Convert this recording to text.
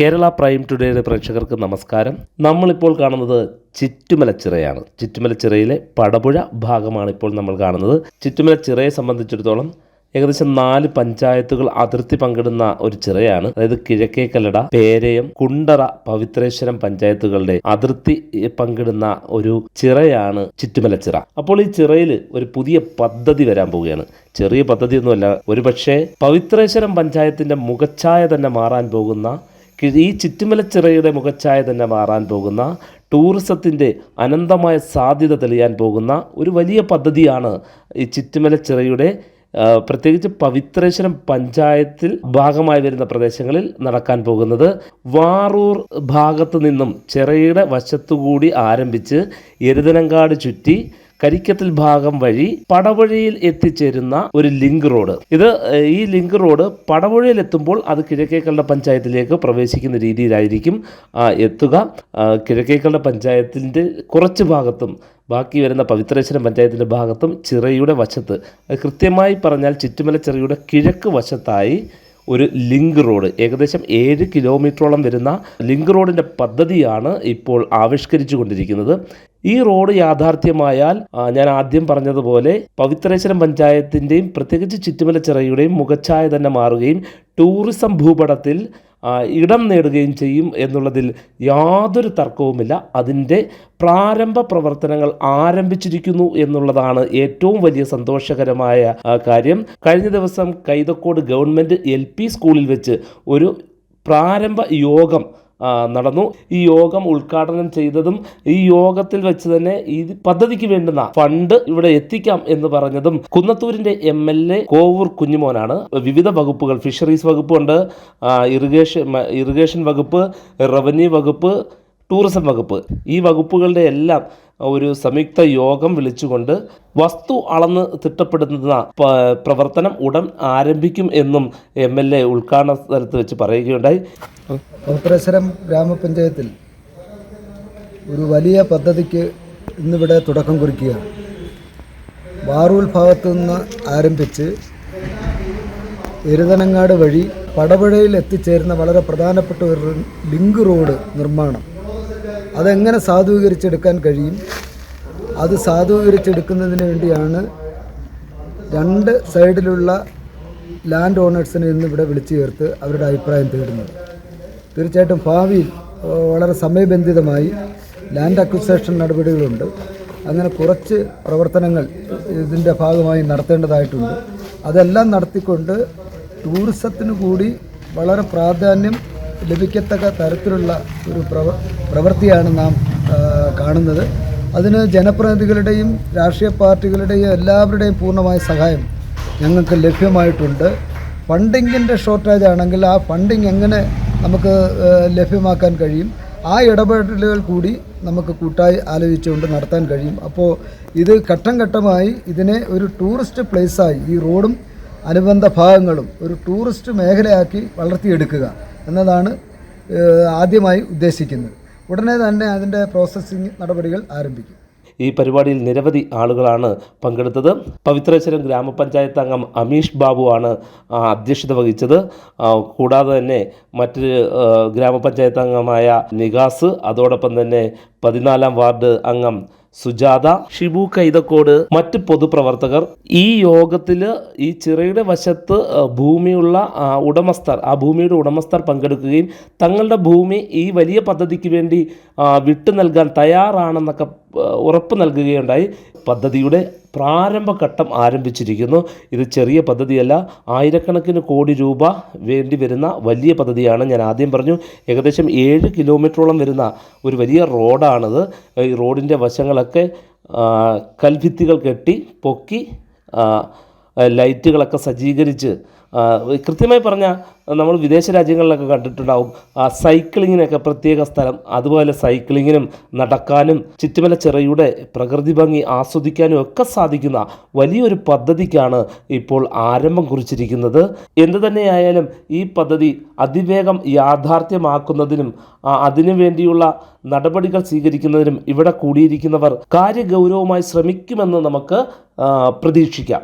Kerala prime ടുഡേയുടെ പ്രേക്ഷകർക്ക് നമസ്കാരം. നമ്മളിപ്പോൾ കാണുന്നത് ചിറ്റുമലച്ചിറയാണ്. ചിറ്റുമലച്ചിറയിലെ പടപുഴ ഭാഗമാണ് ഇപ്പോൾ നമ്മൾ കാണുന്നത്. ചിറ്റുമലച്ചിറയെ സംബന്ധിച്ചിടത്തോളം ഏകദേശം നാല് പഞ്ചായത്തുകൾ അതിർത്തി പങ്കിടുന്ന ഒരു ചിറയാണ്. അതായത് കിഴക്കേ കല്ലട പേരയം കുണ്ടറ പവിത്രേശ്വരം പഞ്ചായത്തുകളുടെ അതിർത്തി പങ്കിടുന്ന ഒരു ചിറയാണ് ചിറ്റുമലച്ചിറ. അപ്പോൾ ഈ ചിറയിൽ ഒരു പുതിയ പദ്ധതി വരാൻ പോവുകയാണ്. ചെറിയ പദ്ധതിയൊന്നുമല്ല. ഒരുപക്ഷെ പവിത്രേശ്വരം പഞ്ചായത്തിന്റെ മുഖച്ഛായ തന്നെ മാറാൻ പോകുന്ന ഈ ചുറ്റുമലച്ചിറയുടെ മുഖച്ഛായ തന്നെ മാറാൻ പോകുന്ന ടൂറിസത്തിന്റെ അനന്തമായ സാധ്യത തെളിയാൻ പോകുന്ന ഒരു വലിയ പദ്ധതിയാണ് ഈ ചുറ്റുമലച്ചിറയുടെ പ്രത്യേകിച്ച് പവിത്രേശ്വരം പഞ്ചായത്തിൽ ഭാഗമായി വരുന്ന പ്രദേശങ്ങളിൽ നടക്കാൻ പോകുന്നത്. വാറൂർ ഭാഗത്തു നിന്നും ചിറയുടെ വശത്തുകൂടി ആരംഭിച്ച് എരുതനങ്കാട് ചുറ്റി കരിക്കത്തിൽ ഭാഗം വഴി പടവഴിയിൽ എത്തിച്ചേരുന്ന ഒരു ലിങ്ക് റോഡ്. ഇത് ഈ ലിങ്ക് റോഡ് പടവഴിയിൽ എത്തുമ്പോൾ അത് കിഴക്കേക്കളുടെ പഞ്ചായത്തിലേക്ക് പ്രവേശിക്കുന്ന രീതിയിലായിരിക്കും എത്തുക. കിഴക്കേക്കളുടെ പഞ്ചായത്തിന്റെ കുറച്ച് ഭാഗത്തും ബാക്കി വരുന്ന പവിത്രേശ്വരം പഞ്ചായത്തിന്റെ ഭാഗത്തും ചിറയുടെ വശത്ത് കൃത്യമായി പറഞ്ഞാൽ ചുറ്റുമല ചിറയുടെ കിഴക്ക് വശത്തായി ഒരു ലിങ്ക് റോഡ് ഏകദേശം ഏഴ് കിലോമീറ്ററോളം വരുന്ന ലിങ്ക് റോഡിന്റെ പദ്ധതിയാണ് ഇപ്പോൾ ആവിഷ്കരിച്ചു കൊണ്ടിരിക്കുന്നത് ഈ റോഡ് യാഥാർത്ഥ്യമായാൽ ഞാൻ ആദ്യം പറഞ്ഞതുപോലെ പവിത്രേശ്വരം പഞ്ചായത്തിന്റെയും പ്രത്യേകിച്ച് ചുറ്റുമല ചിറയുടെയും മുഖച്ഛായ തന്നെ മാറുകയും ടൂറിസം ഭൂപടത്തിൽ ഇടം നേടുകയും ചെയ്യും എന്നുള്ളതിൽ യാതൊരു തർക്കവുമില്ല. അതിന്റെ പ്രാരംഭ പ്രവർത്തനങ്ങൾ ആരംഭിച്ചിരിക്കുന്നു എന്നുള്ളതാണ് ഏറ്റവും വലിയ സന്തോഷകരമായ കാര്യം. കഴിഞ്ഞ ദിവസം കൈതക്കോട് ഗവൺമെന്റ് എൽ സ്കൂളിൽ വെച്ച് ഒരു പ്രാരംഭ യോഗം നടന്നു. ഈ യോഗം ഉദ്ഘാടനം ചെയ്തതും ഈ യോഗത്തിൽ വെച്ച് തന്നെ ഈ പദ്ധതിക്ക് വേണ്ടുന്ന ഫണ്ട് ഇവിടെ എത്തിക്കാം എന്ന് പറഞ്ഞതും കുന്നത്തൂരിന്റെ എം എൽ എ കോവൂർ കുഞ്ഞുമോനാണ്. വിവിധ വകുപ്പുകൾ ഫിഷറീസ് വകുപ്പുണ്ട് ഇറിഗേഷൻ ഇറിഗേഷൻ വകുപ്പ് റവന്യൂ വകുപ്പ് ടൂറിസം വകുപ്പ്. ഈ വകുപ്പുകളുടെ എല്ലാം ഒരു സംയുക്ത യോഗം വിളിച്ചുകൊണ്ട് വസ്തു അളന്ന് തിട്ടപ്പെടുത്തുന്ന പ്രവർത്തനം ഉടൻ ആരംഭിക്കും എന്നും എം എൽ എ ഉദ്ഘാടന സ്ഥലത്ത് വെച്ച് പറയുകയുണ്ടായി. പൗത്രേശ്വരം ഗ്രാമപഞ്ചായത്തിൽ ഒരു വലിയ പദ്ധതിക്ക് ഇന്നിവിടെ തുടക്കം കുറിക്കുകയാണ്. വാറൂൽ ഭാഗത്തു നിന്ന് ആരംഭിച്ച് എരുതനങ്ങാട് വഴി പടപുഴയിൽ എത്തിച്ചേരുന്ന വളരെ പ്രധാനപ്പെട്ട ഒരു ലിങ്ക് റോഡ് നിർമ്മാണം. അതെങ്ങനെ സാധൂകരിച്ചെടുക്കാൻ കഴിയും? അത് സാധൂകരിച്ചെടുക്കുന്നതിന് വേണ്ടിയാണ് രണ്ട് സൈഡിലുള്ള ലാൻഡ് ഓണേഴ്സിനെ ഇന്ന് ഇവിടെ വിളിച്ചു ചേർത്ത് അവരുടെ അഭിപ്രായം തേടുന്നത്. തീർച്ചയായിട്ടും ഭാവിയിൽ വളരെ സമയബന്ധിതമായി ലാൻഡ് അക്വിസേഷൻ നടപടികളുണ്ട്. അങ്ങനെ കുറച്ച് പ്രവർത്തനങ്ങൾ ഇതിന്റെ ഭാഗമായി നടത്തേണ്ടതായിട്ടുണ്ട്. അതെല്ലാം നടത്തിക്കൊണ്ട് ടൂറിസത്തിന് കൂടി വളരെ പ്രാധാന്യം ലഭിക്കത്തക്ക തരത്തിലുള്ള ഒരു പ്രവ പ്രവൃത്തിയാണ് നാം കാണുന്നത്. അതിന് ജനപ്രതിനിധികളുടെയും രാഷ്ട്രീയ പാർട്ടികളുടെയും എല്ലാവരുടെയും പൂർണമായ സഹായം ഞങ്ങൾക്ക് ലഭ്യമായിട്ടുണ്ട്. ഫണ്ടിങ്ങിന്റെ ഷോർട്ടേജ് ആണെങ്കിൽ ആ ഫണ്ടിങ് എങ്ങനെ നമുക്ക് ലഭ്യമാക്കാൻ കഴിയും? ആ ഇടപെടലുകൾ കൂടി നമുക്ക് കൂട്ടായി ആലോചിച്ചുകൊണ്ട് നടത്താൻ കഴിയും. അപ്പോൾ ഇത് ഘട്ടം ഘട്ടമായി ഇതിനെ ഒരു ടൂറിസ്റ്റ് പ്ലേസായി ഈ റോഡും അനുബന്ധ ഭാഗങ്ങളും ഒരു ടൂറിസ്റ്റ് മേഖലയാക്കി വളർത്തിയെടുക്കുക. എന്നതാണ് ആദ്യമായി ഉദ്ദേശിക്കുന്നത്. ഉടനെ തന്നെ അതിന്റെ പ്രോസസ്സിംഗ് നടപടികൾ ആരംഭിക്കും. ഈ പരിപാടിയിൽ നിരവധി ആളുകളാണ് പങ്കെടുത്തത്. പവിത്രേശ്വരം ഗ്രാമപഞ്ചായത്ത് അംഗം അമീഷ് ബാബു ആണ് അധ്യക്ഷത വഹിച്ചത്. കൂടാതെ തന്നെ മറ്റൊരു ഗ്രാമപഞ്ചായത്ത് അംഗമായ നികാസ് അതോടൊപ്പം തന്നെ പതിനാലാം വാർഡ് അംഗം സുജാത ഷിബു കൈതക്കോട് മറ്റ് പൊതുപ്രവർത്തകർ. ഈ യോഗത്തിൽ ഈ ചിറയുടെ വശത്ത് ഭൂമിയുള്ള ഉടമസ്ഥർ ആ ഭൂമിയുടെ ഉടമസ്ഥർ പങ്കെടുക്കുകയും തങ്ങളുടെ ഭൂമി ഈ വലിയ പദ്ധതിക്ക് വേണ്ടി വിട്ടു നൽകാൻ തയ്യാറാണെന്നൊക്കെ ഉറപ്പ് നൽകുകയുണ്ടായി. പദ്ധതിയുടെ പ്രാരംഭഘട്ടം ആരംഭിച്ചിരിക്കുന്നു. ഇത് ചെറിയ പദ്ധതിയല്ല ആയിരക്കണക്കിന് കോടി രൂപ വേണ്ടി വരുന്ന വലിയ പദ്ധതിയാണ്. ഞാൻ ആദ്യം പറഞ്ഞു ഏകദേശം ഏഴ് കിലോമീറ്ററോളം വരുന്ന ഒരു വലിയ റോഡാണിത്. ഈ റോഡിന്റെ വശങ്ങളൊക്കെ കൽഭിത്തികൾ കെട്ടി പൊക്കി ലൈറ്റുകളൊക്കെ സജ്ജീകരിച്ച് കൃത്യമായി പറഞ്ഞാൽ നമ്മൾ വിദേശ രാജ്യങ്ങളിലൊക്കെ കണ്ടിട്ടുണ്ടാവും. സൈക്ലിങ്ങിനൊക്കെ പ്രത്യേക സ്ഥലം. അതുപോലെ സൈക്ലിങ്ങിനും നടക്കാനും ചുറ്റുമല ചിറയുടെ പ്രകൃതി ഭംഗി ആസ്വദിക്കാനും ഒക്കെ സാധിക്കുന്ന വലിയൊരു പദ്ധതിക്കാണ് ഇപ്പോൾ ആരംഭം കുറിച്ചിരിക്കുന്നത്. എന്തു തന്നെയായാലും ഈ പദ്ധതി അതിവേഗം യാഥാർത്ഥ്യമാക്കുന്നതിനും അതിനുവേണ്ടിയുള്ള അതിനു വേണ്ടിയുള്ള നടപടികൾ സ്വീകരിക്കുന്നതിനും ഇവിടെ കൂടിയിരിക്കുന്നവർ കാര്യഗൗരവമായി ശ്രമിക്കുമെന്ന് നമുക്ക് പ്രതീക്ഷിക്കാം.